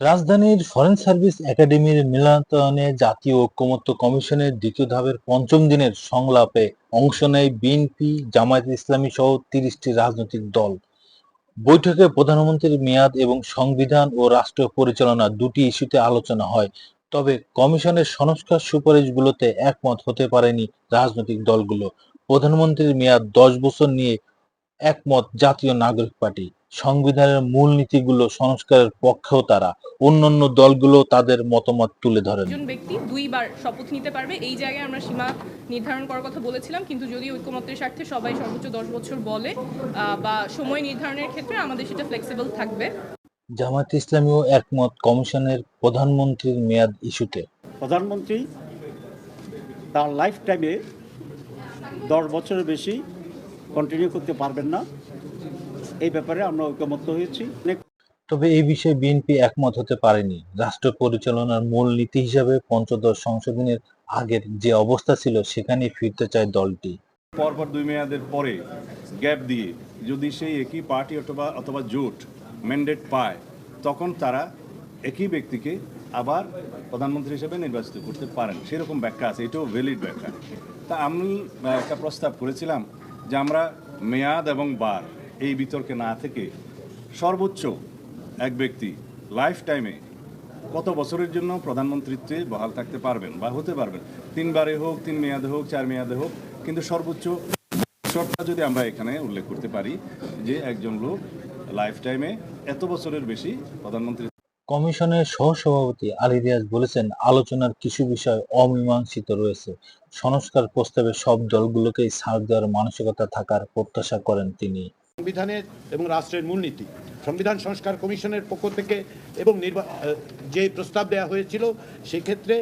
রাজধানীর foreign service একাডেমির মিলনায়তনে জাতীয় ঐক্যমত্য কমিশনের দ্বিতীয় ধাপের পঞ্চম দিনের সংলাপে অংশ নেয় বিএনপি, জামায়াত ইসলামী সহ তিরিশটি রাজনৈতিক দল। বৈঠকে প্রধানমন্ত্রীর মেয়াদ এবং সংবিধান ও রাষ্ট্র পরিচালনা দুটি ইস্যুতে আলোচনা হয়, তবে কমিশনের সংস্কার সুপারিশগুলোতে একমত হতে পারেনি রাজনৈতিক দলগুলো। প্রধানমন্ত্রীর মেয়াদ দশ বছর নিয়ে একমত জাতীয় নাগরিক পার্টি। সংবিধানের মূল নীতিগুলো সংস্কারের পক্ষেও তারা। অন্যান্য দলগুলো তাদের মতামত তুলে ধরেন। একজন ব্যক্তি দুইবার শপথ নিতে পারবে এই জায়গায় আমরা সীমা নির্ধারণ করার কথা বলেছিলাম কিন্তু যদি ঐক্যমত্যের স্বার্থে সবাই সর্বোচ্চ দশ বছর বলে আহ, বা সময় নির্ধারণের ক্ষেত্রে আমাদের সেটা ফ্লেক্সিবল থাকবে। জামায়াত ইসলামীও একমত কমিশনের প্রধানমন্ত্রীর মেয়াদ ইস্যুতে। প্রধানমন্ত্রী তার লাইফ টাইমে দশ বছরের বেশি কন্টিনিউ করতে পারবেন না। এই ব্যাপারে আমরা ঐকমত্য হয়েছি। তবে এই বিষয়ে বিএনপি একমত হতে পারেনি। রাষ্ট্র পরিচালনার মূল নীতি হিসাবে পঞ্চদশ সংশোধনের আগের যে অবস্থা ছিল সেখানে ফিরতে চায় দলটি। পরপর দুই মেয়াদের পরে গ্যাপ দিয়ে যদি সেই একই পার্টি অথবা অথবা জোট ম্যান্ডেট পায় তখন তারা একই ব্যক্তিকে আবার প্রধানমন্ত্রী হিসেবে নির্বাচিত করতে পারেন। সেরকম ব্যাখ্যা আছে এটাও ভ্যালিড ব্যাখ্যা। তা আমি একটা প্রস্তাব করেছিলাম যে আমরা মেয়াদ এবং বার এই বিতর্কে না থেকে সর্বোচ্চ এক ব্যক্তি লাইফ টাইমে কত বছরের জন্য প্রধানমন্ত্রীত্বে বহাল থাকতে পারবেন বা হতে পারবেন? তিনবারে হোক, তিন মেয়াদে হোক, চার মেয়াদে হোক, কিন্তু সর্বোচ্চ বছরটা যদি আমরা এখানে উল্লেখ করতে পারি যে একজন লোক লাইফ টাইমে এত বছরের বেশি প্রধানমন্ত্রী কমিশনের সহসভাপতি আলী রিয়াজ বলেছেন, আলোচনার কিছু বিষয় অমীমাংসিত রয়েছে। সংস্কার প্রস্তাবে সব দলগুলোকেই ছাড় দেওয়ার মানসিকতা থাকার প্রত্যাশা করেন তিনি। সংবিধানের এবং রাষ্ট্রের মূলনীতি। সংবিধান সংস্কার কমিশনের পক্ষ থেকে এবং যে প্রস্তাব দেওয়া হয়েছিল, সেক্ষেত্রে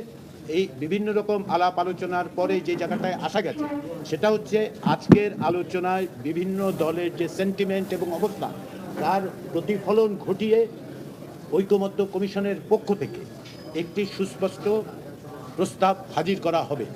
এই বিভিন্ন রকম আলাপ আলোচনার পরে যে জায়গাটায় আসা গেছে, সেটা হচ্ছে আজকের আলোচনায় বিভিন্ন দলের যে সেন্টিমেন্ট এবং অবস্থা, তার প্রতিফলন ঘটিয়ে ঐকমত্য কমিশনের পক্ষ থেকে একটি সুস্পষ্ট প্রস্তাব হাজির করা হবে।